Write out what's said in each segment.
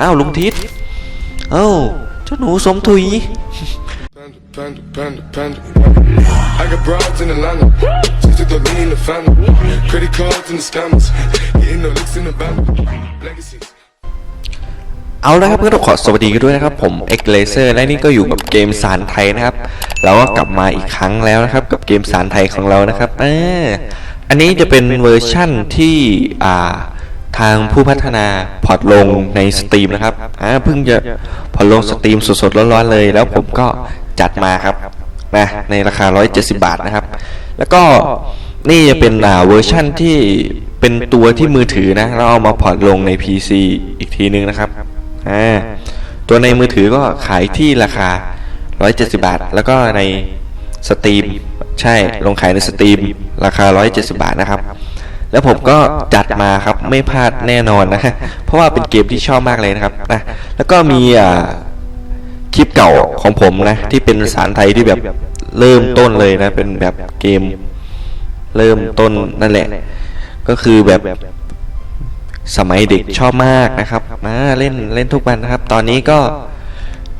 อ้าวลุงทิศเอ้าเจ้าหนูสมถุย Panda, panda, panda, panda. I got broads in Atlanta. Just took the lean in the family. Credit cards and the scammers. Getting no licks in the band. Legacies. เอาละครับก็ต้องขอสวัสดีกันด้วยนะครับ ผม X Laser และนี่ก็อยู่กับเกมสารไทยนะครับ เราก็กลับมาอีกครั้งแล้วนะครับ กับเกมสารไทยของเรานะครับเอออันนี้จะเป็นเวอร์ชั่นที่อ่า ทางผู้พัฒนาพอร์ตลงในสตรีมนะครับอ่าเพิ่งจะพอร์ตลงสตรีมสดๆร้อนๆเลย แล้วผมก็จัดมาครับนะในราคา 170 บาทนะครับ แล้วก็นี่จะเป็นอ่าเวอร์ชั่นที่เป็นตัวที่มือถือนะแล้วเอามาพอร์ตลงใน PC อีกทีนึงนะครับอ่าตัวในมือถือก็ขายที่ราคา 170 บาท แล้วก็ในสตรีมใช่ลงขายในสตรีมราคา 170 บาทนะครับ แล้วผมก็จัดมาครับไม่พลาดแน่นอนนะเพราะว่าเป็นเกมที่ชอบมากเลยนะครับนะแล้วก็มีอ่าคลิปเก่าของผมนะ ที่เป็นภาษาไทยที่แบบเริ่มต้นเลยนะ เป็นแบบเกมเริ่มต้นนั่นแหละ ก็คือแบบสมัยเด็กชอบมากนะครับมาเล่นเล่นทุกวันนะครับ ตอนนี้ก็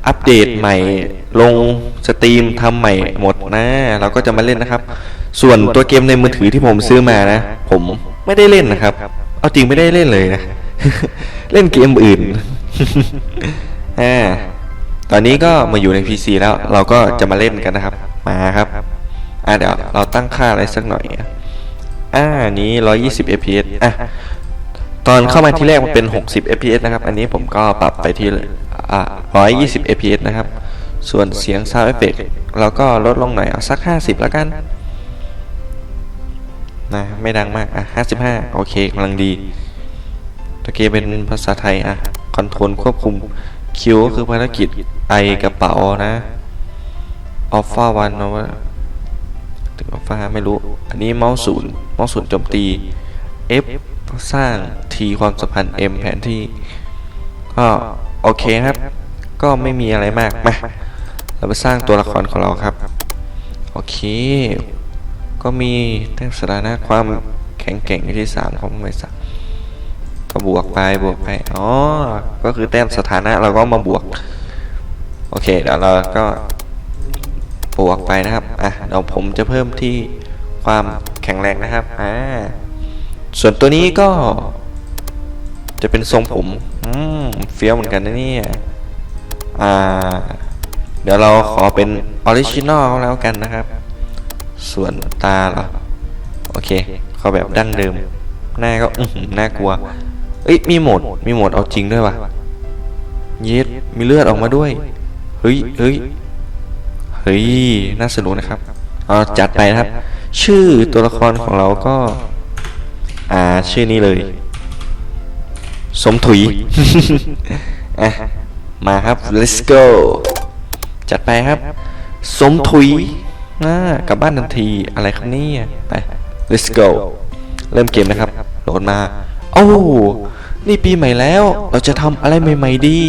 อัปเดตใหม่ลงสตรีมทำใหม่หมดนะ เราก็จะมาเล่นนะครับ ส่วนตัวเกมในมือถือที่ผมซื้อมานะ ผมไม่ได้เล่นนะครับ เอาจริงไม่ได้เล่นเลยนะ เล่นเกมอื่นอ่าตอนนี้ก็มาอยู่ใน PC แล้ว เราก็จะมาเล่นกันนะครับ มาครับอ่าเดี๋ยวเราตั้งค่าอะไรสักหน่อยอ่านี้ 120 fps อะตอนเข้ามาที่แรกมันเป็น 60 fps นะครับ อันนี้ผมก็ปรับไปที่อ่า120 fps นะครับ ส่วนเสียง sound effect เราก็ลดลงหน่อยเอาสัก 50 แล้วกัน นะไม่ดังมาก อะ55โอเคกำลังดีตะเกียเป็นภาษาไทย อะ คอนโทรลควบคุมคิวก็คือภารกิจไอกระเป๋านะออฟฟ้าวันนะว่าถึงอัลฟาไม่รู้ อันนี้เมาส์ศูนย์เมาส์ศูนย์โจมตี F สร้าง T ความสัมพันธ์ M แผนที่ ก็โอเคครับ ก็ไม่มีอะไรมากมาเราไปสร้างตัวละครของเราครับ โอเค ก็มีแต้มสถานะความแข็งแกร่งอยู่ที่สามของบริษัทก็บวกไปบวกไปอ๋อก็คือแต้มสถานะเราก็มาบวก โอเคเดี๋ยวเราก็บวกไปนะครับอะเดี๋ยวผมจะเพิ่มที่ความแข็งแรงนะครับอ่าส่วนตัวนี้ก็ จะเป็นทรงผมอืมเฟี้ยวเหมือนกันนะเนี่ยอ่า เดี๋ยวเราขอเป็นออริจินอลแล้วกันนะครับ ส่วนตาเหรอโอเคขอแบบดั้งเดิม หน้าก็อื้อหือน่ากลัว เอ้ยมีโหมดมีโหมดเอาจริงด้วยวะเย็ดมีเลือดออกมาด้วยเฮ้ยเฮ้ยเฮ้ยน่าสนุกนะครับเอาจัดไปนะครับ ชื่อตัวละครของเราก็ อ่าชื่อนี้เลย สมถุยอะมาครับ let's go จัดไปครับ สมถุย น่ากลับบ้านทันทีอะไรครับเนี่ยไป let's go เริ่มเกมนะครับ โหลดมา โอ้ นี่ปีใหม่แล้ว เราจะทำอะไรใหม่ ๆดี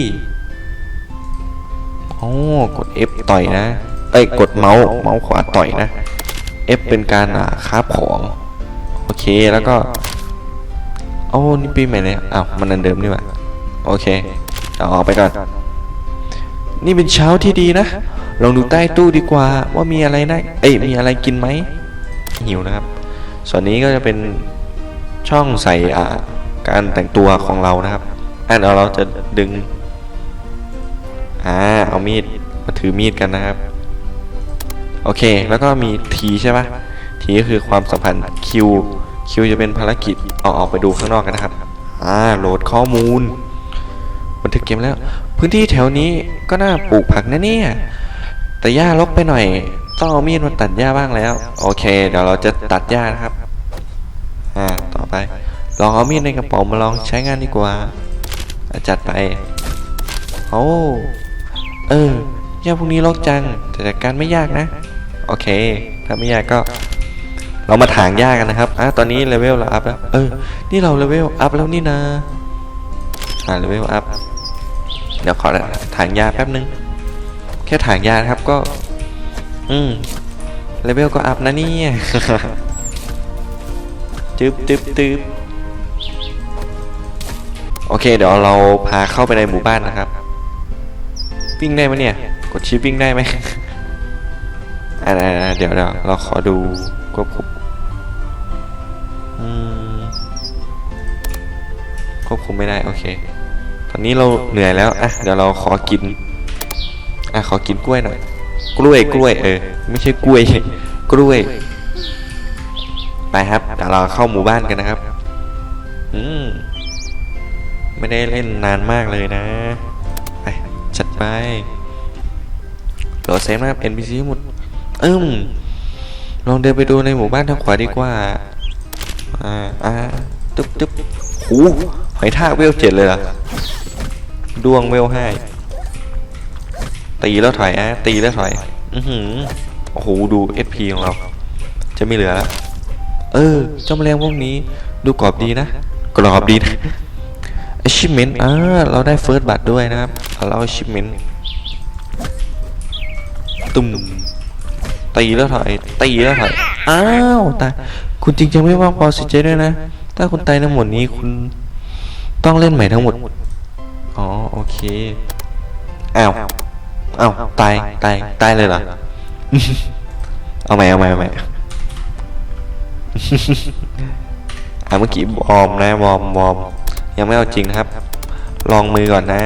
โอ้กด F ต่อยนะ เอ้ย กดเมาส์ เมาส์ขวาต่อยนะ F เป็นการอ่าคาบของ โอเค แล้วก็ โอ้ นี่ปีใหม่เลยอ้าว มันอันเดิมนี่หว่า โอเค เอาออกไปก่อน นี่เป็นเช้าที่ดีนะ ลองดูใต้ตู้ดีกว่าว่ามีอะไรนะเอ้ยมีอะไรกินไหมหิวนะครับ ส่วนนี้ก็จะเป็นช่องใส่อ่าการแต่งตัวของเรานะครับอะเดี๋ยวเราจะดึงอ่าเอามีดมาถือมีดกันนะครับ โอเค แล้วก็มีทีใช่ปะทีก็คือความสัมพันธ์คิวคิวจะเป็นภารกิจเอาออกไปดูข้างนอกกันนะครับ อ่าโหลดข้อมูล บันทึกเกมแล้ว พื้นที่แถวนี้ก็น่าปลูกผักนะเนี่ย แต่หญ้ารกไปหน่อย ต้องเอามีดมาตัดหญ้าบ้างแล้ว โอเค เดี๋ยวเราจะตัดหญ้านะครับ อ่า ต่อไป ลองเอามีดในกระเป๋ามาลองใช้งานดีกว่า จัดไป โอ้ เออ หญ้าพวกนี้รกจัง แต่จัดการไม่ยากนะ โอเค ถ้าไม่ยากก็เรามาถางหญ้ากันนะครับ อะ ตอนนี้เลเวลเราอัพแล้ว เออ นี่เราเลเวลอัพแล้วนี่นะ อ่าเลเวลอัพ เดี๋ยวขอถางหญ้าแป๊บนึง แค่ถางหญ้านะครับก็ อืมเลเวลก็อัพนะเนี่ยจึ๊บจึ๊บจึ๊บโอเค เดี๋ยวเราพาเข้าไปในหมู่บ้านนะครับ วิ่งได้ไหมเนี่ย กดชิปวิ่งได้ไหมอ่าเดี๋ยวเดี๋ยวเราขอดูควบคุมควบคุมไม่ได้ โอเค ตอนนี้เราเหนื่อยแล้วอะเดี๋ยวเราขอกินอะขอกินกล้วยหน่อย กล้วยกล้วยเออ ไม่ใช่กล้วย กล้วย ไปครับเดี๋ยวเราเข้าหมู่บ้านกันนะครับ อืมไม่ได้เล่นนานมากเลยนะ ไปจัดไปโหลดเซฟนะครับ NPC หมดอืมลองเดินไปดูในหมู่บ้านทางขวาดีกว่า อ่าอ่าตึ๊บตึ๊บโอ้หอยทากเวลเจ็ดเลยเหรอ ดวงเวลห้าตีแล้วถอยอะตีแล้วถอย อือหือโอ้โหดู SP ของเรา จะไม่เหลือแล้วเออเจ้าแมลงพวกนี้ ดูกรอบดีนะ กรอบดีนะ achievement อ่าเราได้ first บัตรด้วยนะครับเรา achievement ตุ่มตีแล้วถอยตีแล้วถอยอ้าวตายคุณจริงจังไม่ว่าพอสิเจด้วยนะ ถ้าคุณตายทั้งหมดนี้คุณต้องเล่นใหม่ทั้งหมด อ๋อโอเคอ้าวอ้าวตายตายตายเลยเหรอเอาใหม่เอาใหม่เอาใหม่อะเมื่อกี้วอร์มนะวอร์มวอร์มยังไม่เอาจริงนะครับ ลองมือก่อนนะ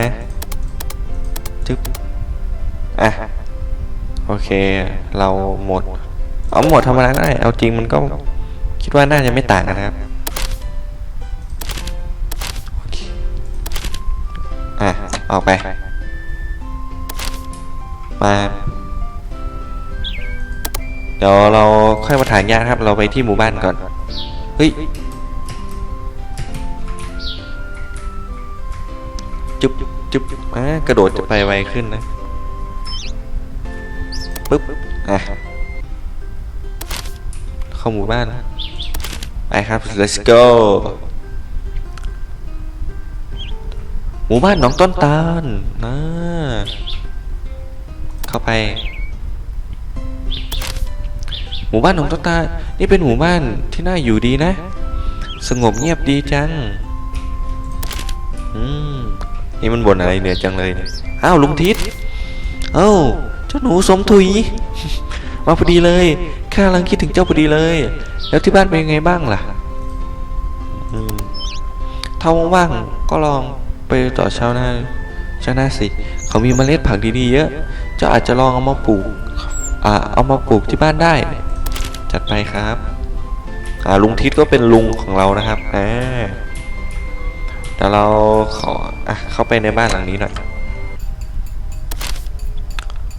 จึ๊บอะโอเค เราหมด เอาหมดธรรมดาก็ได้เอาจริงมันก็คิดว่าน่าจะไม่ต่างกันนะครับ อออกไป มา เดี๋ยวเราค่อยมาถ่ายยากครับ เราไปที่หมู่บ้านก่อน เฮ้ย จุ๊บจุ๊บอ่ากระโดดจะไปไวขึ้นนะ ปึ๊บ อะ เข้าหมู่บ้าน ไปครับ let's go หมู่บ้านหนองต้นตาลนะเข้าไป หมู่บ้านหนองต้นตาลนี่เป็นหมู่บ้านที่น่าอยู่ดีนะ สงบเงียบดีจัง อืม นี่มันบ่นอะไรเหนื่อยจังเลยเนี่ยอ้าวลุงทิศเอ้าเจ้าหนูสมถุย มาพอดีเลยข้ากำลังคิดถึงเจ้าพอดีเลย แล้วที่บ้านเป็นยังไงบ้างล่ะถ้าว่างๆก็ลอง ไปต่อชาหน้าชาหน้าสิ เขามีเมล็ดผักดีๆเยอะ เจ้าอาจจะลองเอามาปลูกอ่าเอามาปลูกที่บ้านได้ จัดไปครับอ่าลุงทิศก็เป็นลุงของเรานะครับอ่าเดี๋ยวเราขออะเข้าไปในบ้านหลังนี้หน่อย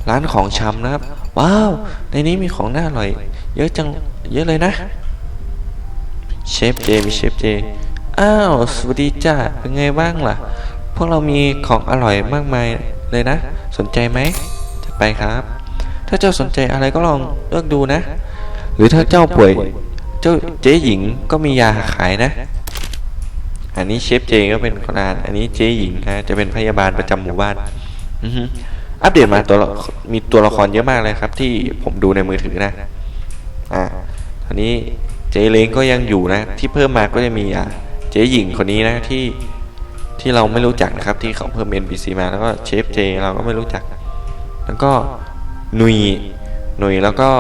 ร้านของชำนะครับ ว้าว ในนี้มีของน่าอร่อย เยอะจัง เยอะเลยนะ เชฟเจ มีเชฟเจ อ้าว สวัสดีจ้าเป็นไงบ้างล่ะ พวกเรามีของอร่อยมากมายเลยนะ สนใจไหมจัดไปครับ ถ้าเจ้าสนใจอะไรก็ลองเลือกดูนะ หรือถ้าเจ้าป่วย เจ้าเจ๊หญิงก็มียาขายนะ อันนี้เชฟเจก็เป็นคนอ่าน อันนี้เจ๊หญิงนะ จะเป็นพยาบาลประจำหมู่บ้าน อือฮึอัปเดตมาตัวมีตัวละครเยอะมากเลยครับ ที่ผมดูในมือถือนะ อ่าตอนนี้เจ๊เล้งก็ยังอยู่นะ ที่เพิ่มมาก็จะมีอ่า เจ๊หญิงคนนี้นะที่ที่เราไม่รู้จักนะครับ ที่เขาเพิ่ม NPC มาแล้วก็เชฟเจเราก็ไม่รู้จัก แล้วก็หนุยหนุยแล้วก็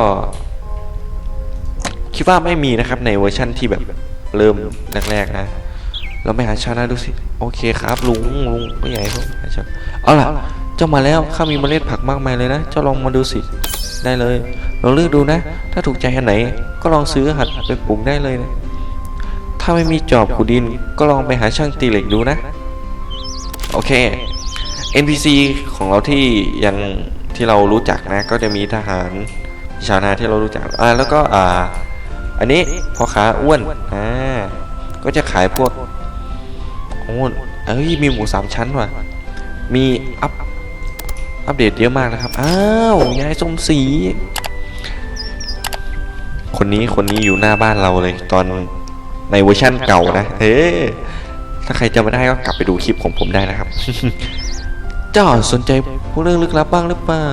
คิดว่าไม่มีนะครับในเวอร์ชั่นที่แบบเริ่มแรกๆนะเราไปหาชานะดูสิ โอเคครับลุงลุงก็ใหญ่พวกหาชาเอาล่ะ เจ้ามาแล้วข้ามีเมล็ดผักมากมายเลยนะ เจ้าลองมาดูสิ ได้เลยลองเลือกดูนะ ถ้าถูกใจอันไหน ก็ลองซื้อหัดไปปลูกได้เลยนะ ถ้าไม่มีจอบขุดดินก็ลองไปหาช่างตีเหล็กดูนะ โอเค NPC ของเราที่ยังที่เรารู้จักนะ ก็จะมีทหารชาวนาที่เรารู้จักอ่าแล้วก็อ่า อันนี้พ่อค้าอ้วนอ่าก็จะขายพวกโอ้เอ้ยมีหมูสามชั้นว่ะมีอัพอัปเดตเยอะมากนะครับ อ้าวยายสมศรีคนนี้คนนี้อยู่หน้าบ้านเราเลยตอน ในเวอร์ชั่นเก่านะเฮ้ถ้าใครจำไม่ได้ก็กลับไปดูคลิปของผมได้นะครับเจ้าสนใจพวกเรื่องลึกลับบ้างหรือเปล่า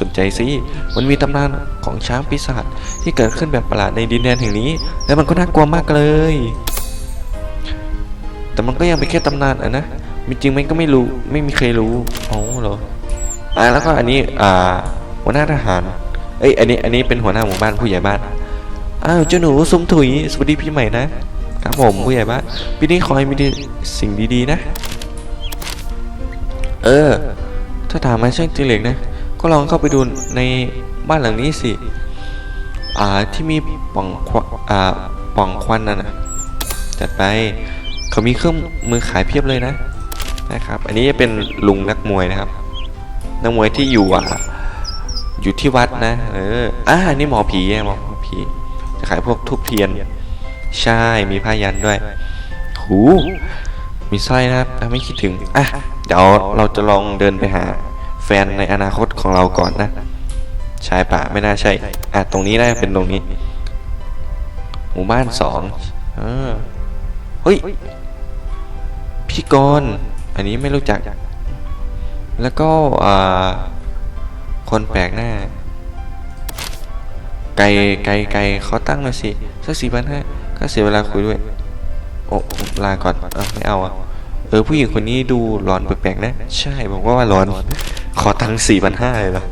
สนใจสิ มันมีตำนานของช้างปีศาจที่เกิดขึ้นแบบประหลาดในดินแดนแห่งนี้ และมันก็น่ากลัวมากเลย แต่มันก็ยังเป็นแค่ตำนานอะนะ มีจริงไหมก็ไม่รู้ ไม่มีใครรู้อ๋อเหรออ่าแล้วก็อันนี้ อ่า หัวหน้าทหาร เอ้ย อันนี้ อันนี้เป็นหัวหน้าหมู่บ้านผู้ใหญ่บ้าน อ้าวเจ้าหนูสมถุยสวัสดีพี่ใหม่นะครับผมผู้ใหญ่บ้านปีนี้ขอให้มีสิ่งดีๆนะ เออ ถ้าถามมาช่างตีเหล็กนะ ก็ลองเข้าไปดูในบ้านหลังนี้สิ อ่าที่มีป่องควันอ่าป่องควันนั่นนะจัดไปเขามีเครื่องมือขายเพียบเลยนะนะครับ อันนี้จะเป็นลุงนักมวยนะครับ นักมวยที่อยู่อะอยู่ที่วัดนะ เอออ่านี่หมอผีอะหมอผี ขายพวกทุบเทียน ใช่มีผ้ายันด้วย หูมีสร้อยนะครับถ้าไม่คิดถึงอะเดี๋ยวเราจะลองเดินไปหาแฟนในอนาคตของเราก่อนนะชายป่าไม่น่าใช่อะตรงนี้น่าจะเป็นตรงนี้ หมู่บ้านสองเออเฮ้ยพี่กรณ์อันนี้ไม่รู้จัก แล้วก็อ่าคนแปลกหน้า ไกลไกลไกลเขาตั้งมาสิสักสี่พันห้าก็เสียเวลาคุยด้วย โอ้ลาก่อนเออไม่เอาอะเออผู้หญิงคนนี้ดูหลอนแปลกๆนะ ใช่บอกว่าว่าหลอน ขอตังค์สี่พันห้าเลยเหรอ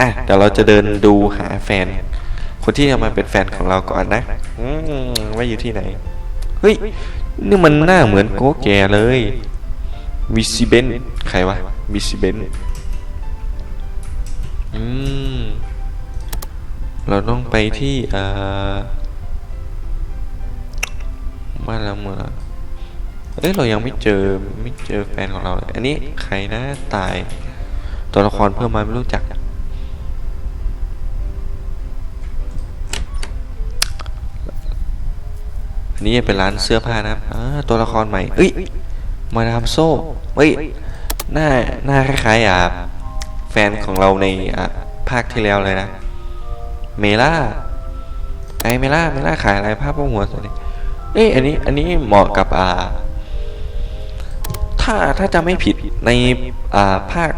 อะเดี๋ยวเราจะเดินดูหาแฟน คนที่จะมาเป็นแฟนของเราก่อนนะอืมว่าอยู่ที่ไหน เฮ้ย นี่มันหน้าเหมือนโกแก่เลยวิซิเบนใครวะวิซิเบนอืม เราต้องไปที่อ่อบ้านละเมืองเอ้ยเรายังไม่เจอไม่เจอแฟนของเราเลยอันนี้ใครนะตาย ตัวละครเพิ่มมาไม่รู้จัก อันนี้เป็นร้านเสื้อผ้านะครับตัวละครใหม่เอ้ยมาดามโซ่เฮ้ยหน้าหน้าคล้ายๆอะแฟนของเราในภาคที่แล้วเลยนะ เมล่าไอเมล่าเมล่าขายอะไรภาพพวกหัวสวยดิเอ้ยอันนี้อันนี้เหมาะกับอ่า ถ้าถ้าจะไม่ผิดในอ่าภาค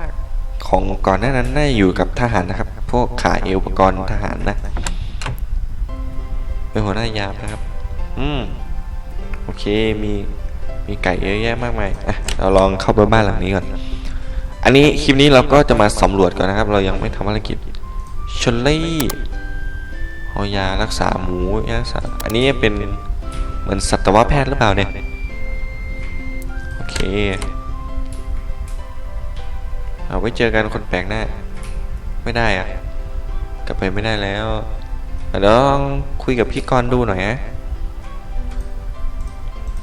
ของก่อนหน้านั้นน่าจะอยู่กับทหารนะครับ พวกขายอุปกรณ์ทหารนะเป็นหัวหน้ายามนะครับ อืมโอเคมีมีไก่เยอะแยะมากมายอะเราลองเข้าไปบ้านหลังนี้ก่อน อันนี้คลิปนี้เราก็จะมาสำรวจก่อนนะครับ เรายังไม่ทำภารกิจชลลี่ เอายารักษาหมูยารักษาอันนี้เป็นเหมือนสัตวแพทย์หรือเปล่าเนี่ย โอเค เอาไว้เจอกันคนแปลกหน้า ไม่ได้อะกลับไปไม่ได้แล้วเดี๋ยวลองคุยกับพี่กรดูหน่อยนะ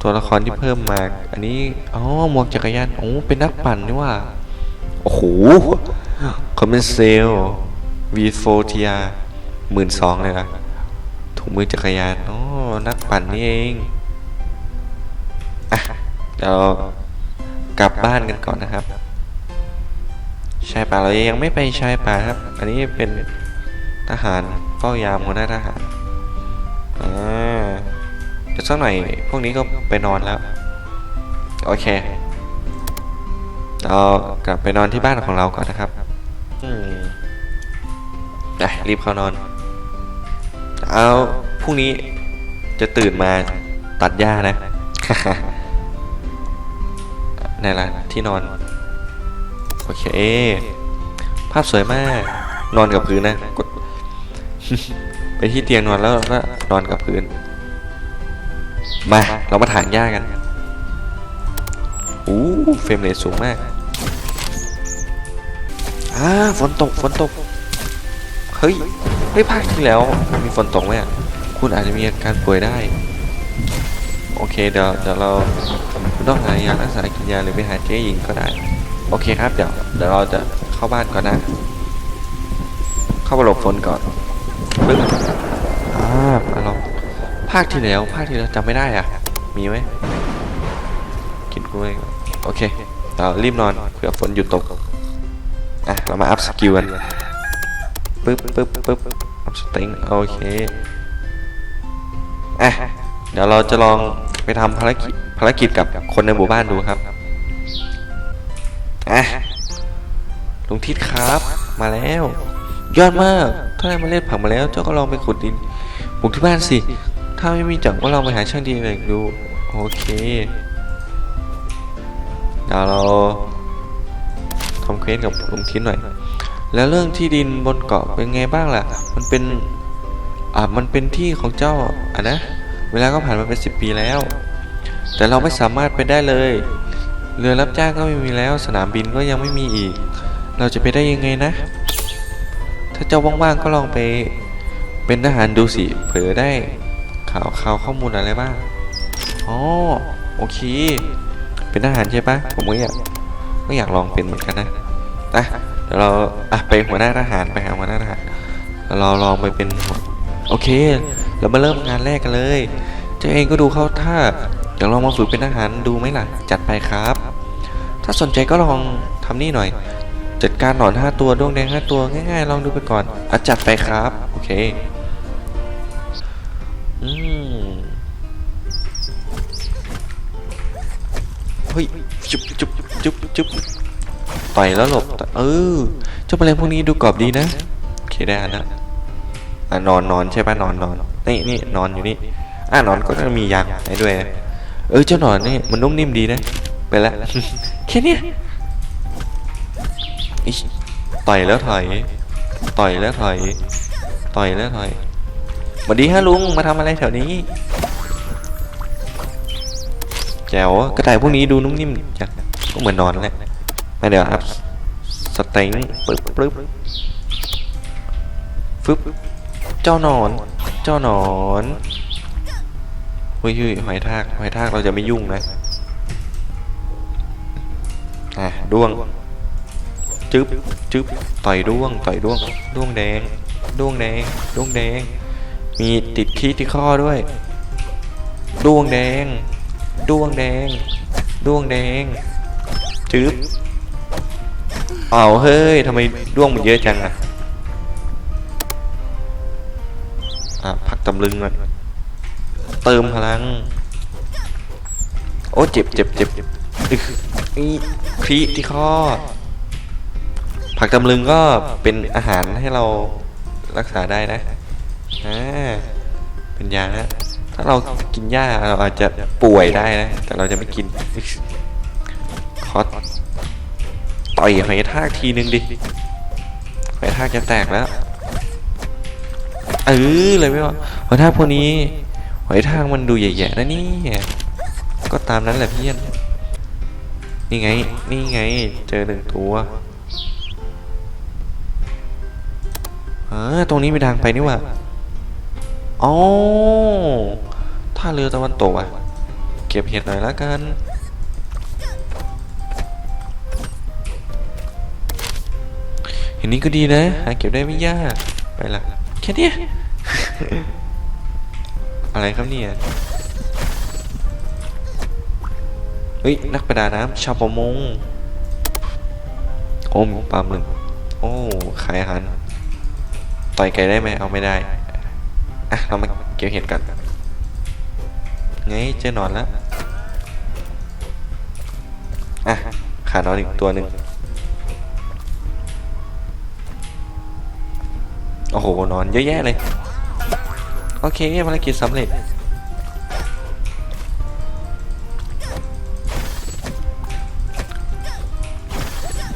ตัวละครที่เพิ่มมา อันนี้ อ๋อ หมวกจักรยาน โอ้ เป็นนักปั่นนี่ว่า โอ้โหเขาเป็นเซลล์ V4 TR หมื่นสองเลยนะถุงมือจักรยานอ๋อนักปั่นนี่เองอะเดี๋ยวกลับบ้านกันก่อนนะครับชายป่าเรายังไม่ไปชายป่าครับ อันนี้เป็นทหารเฝ้ายามหัวหน้าทหารอ่าเดี๋ยวสักหน่อยพวกนี้ก็ไปนอนแล้ว โอเคเรากลับไปนอนที่บ้านของเราก่อนนะครับ อืมไปรีบเข้านอน เอาพรุ่งนี้จะตื่นมาตัดหญ้านะนี่ละที่นอน โอเค ภาพสวยมาก นอนกับพื้นนะกดไปที่เตียงนอนแล้วก็นอนกับพื้น มา เรามาถางหญ้ากันอู้เฟรมเรทสูงมากอ่าฝนตก ฝนตก เฮ้ย ฮ้ยภาคที่แล้วมีฝนตกไหมอะคุณอาจจะมีอาการป่วยได้ โอเคเดี๋ยวเดี๋ยวเราคุณต้องหายารักษากินยาหรือไปหาเจ๊หญิงก็ได้ โอเคครับ เดี๋ยวเดี๋ยวเราจะเข้าบ้านก่อนนะ เข้าไปหลบฝนก่อนปึ๊บอ่ามาลองภาคที่แล้วภาคที่แล้วจำไม่ได้อะ มีไหมกินกล้วยโอเคเรารีบนอนเผื่อฝนหยุดตกอะเรามาอัพสกิลกันปึ๊บปึ๊บปึ๊บ อัพสต็งโอเคอะเดี๋ยวเราจะลองไปทำภารกิจภารกิจกับคนในหมู่บ้านดูครับอะลุงทิศครับ มาแล้ว ยอดมาก ถ้าได้เมาเล่นผักมาแล้ว เจ้าก็ลองไปขุดดินปลูกที่บ้านสิ ถ้าไม่มีจังก็ลองไปหาช่างดีเลยดู โอเคเดี๋ยวเราทำเควสกับลุงทินหน่อย แล้วเรื่องที่ดินบนเกาะเป็นไงบ้างล่ะ มันเป็น อ่า มันเป็นที่ของเจ้าอะนะ เวลาก็ผ่านมาเป็นสิบปีแล้ว แต่เราไม่สามารถไปได้เลย เรือรับจ้างก็ไม่มีแล้ว สนามบินก็ยังไม่มีอีก เราจะไปได้ยังไงนะ ถ้าเจ้าว่างๆก็ลองไป เป็นทหารดูสิเผื่อได้ข่าวข่าวข้อมูลอะไรบ้าง อ๋อ โอเค เป็นทหารใช่ปะผมก็อยากก็อยากลองเป็นเหมือนกันนะอะ ดี๋ยวเราอะไปหัวหน้าทหารไปหาหัวหน้าทหารเราลองไปเป็นหัวโอเค เรามาเริ่มงานแรกกันเลยเจ้าเองก็ดูเข้าท่าอยากลองมาฝึกเป็นทหารดูไหมล่ะ จัดไปครับ ถ้าสนใจก็ลองทำนี่หน่อย จัดการหนอนห้าตัวดวงแดงห้าตัวง่ายๆ ลองดูไปก่อนอะจัดไปครับ โอเคอืมเฮ้ยจุบจุบจุบจุบ ต่อยแล้วหลบเออเจ้าแมลงพวกนี้ดูกรอบดีนะโอเคได้อันนะอะนอนนอนใช่ปะนอนนอนนี่นี่นอนอยู่นี่อะนอนก็จะมียางให้ด้วย เออเจ้าหนอนนี่มันนุ่มนิ่มดีนะ ไปละแค่เนี้ยต่อยแล้วถอย ต่อยแล้วถอย ต่อยแล้วถอยสวัสดีฮะลุงมาทำอะไรแถวนี้แจ๋วกระต่ายพวกนี้ดูนุ่มนิ่มจังก็เหมือนนอนแหละ มาเดี๋ยวอัพสเต็งปึ๊บปึ๊บฟึบเจ้าหนอน เจ้าหนอนเฮ้ยเฮ้ยหอยทากหอยทากเราจะไม่ยุ่งนะอะด้วงจึ๊บจึ๊บต่อยด้วงต่อยด้วงด้วงแดงด้วงแดงด้วงแดง มีติดคีที่ข้อด้วย ด้วงแดง ด้วงแดง ด้วงแดง จึ๊บ เอาเฮ้ยทำไมด้วงมันเยอะจังอะอะพักตำลึงก่อนเติมพลัง โอ้เจ็บเจ็บเจ็บอึกนี่ครีที่ข้อ ผักตำลึงก็เป็นอาหารให้เรารักษาได้นะอ่าเป็นยานะ ถ้าเรากินหญ้าเราอาจจะป่วยได้นะ แต่เราจะไม่กินขอ ต่อยหอยทากทีนึงดิหอยทากจะแตกแล้วเออเลยไม่ว่าหอยทากพวกนี้หอยทากมันดูใหญ่ๆนะนี่ก็ตามนั้นแหละเพี่อนนี่ไง นี่ไง เจอหนึ่งตัวเออตรงนี้มีทางไปนี่ว่าอ๋อท่าเรือตะวันตกอะ เก็บเห็ดหน่อยละกัน เห็นนี้ก็ดีนะ หาเก็บได้ไม่ยาก ไปละแค่เนี้ยอะไรครับเนี่ย เฮ้ย นักประดาน้ำชาวประมง โอ้มีปลาหมึกโอ้ขายอาหารต่อยไก่ได้ไหมเอาไม่ได้ อะ เรามาเก็บเห็ดกันไงเจอหนอนแล้ว อะ ขาหนอนอีกตัวหนึ่ง โอ้โห นอนเยอะแยะเลย โอเคภารกิจสำเร็จ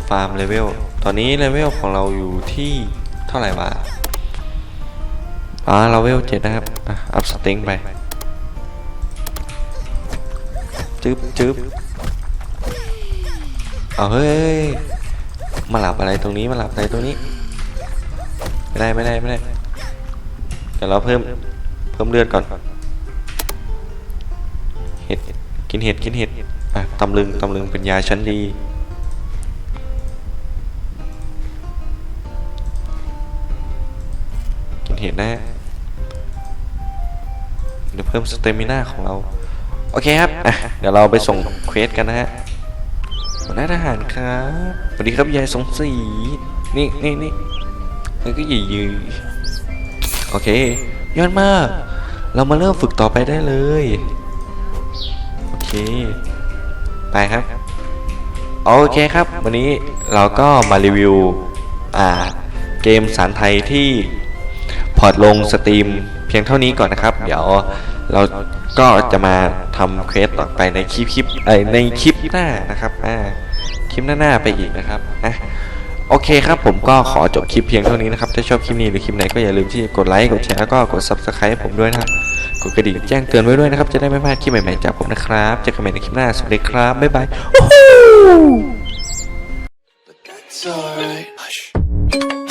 ฟาร์มเลเวล ตอนนี้เลเวลของเราอยู่ที่เท่าไหร่วะอ่าเราเวลเจ็ดนะครับ อะ อัพสต็งไป จึ๊บจึ๊บเอาเฮ้ย มาหลับอะไรตรงนี้ มาหลับอะไรตรงนี้ ไม่ได้ไม่ได้ไม่ได้เดี๋ยวเราเพิ่มเพิ่มเลือดก่อนเห็ดกินเห็ดกินเห็ดอะตำลึงตำลึงเป็นยาชั้นดีกินเห็ดนะเดี๋ยวเพิ่มสเตมิน่าของเราโอเคครับอะเดี๋ยวเราไปส่งเควสกันนะฮะหัวหน้าทหารครับสวัสดีครับยายสงศรีนี่นี่นี่ นี่ก็ยืยยืโอเคยอดมาก เรามาเริ่มฝึกต่อไปได้เลย โอเค ไปครับ โอเคครับ วันนี้เราก็มารีวิว อ่า เกมสารไทยที่พอร์ตลงสตรีมเพียงเท่านี้ก่อนนะครับ เดี๋ยวเราก็จะมาทำเควสต่อไปในคลิปคลิปในคลิปหน้านะครับ อ่า คลิปหน้าๆไปอีกนะครับอะ โอเคครับผมก็ขอจบคลิปเพียงเท่านี้นะครับ ถ้าชอบคลิปนี้หรือคลิปไหนก็อย่าลืมที่จะกดไลค์กดแชร์แล้วก็กด subscribe ให้ผมด้วยนะครับ กดกระดิ่งแจ้งเตือนไว้ด้วยนะครับ จะได้ไม่พลาดคลิปใหม่ๆจากผมนะครับเจอกันใหม่ในคลิปหน้าสวัสดีครับ บ๊ายบาย That's alright. Hush.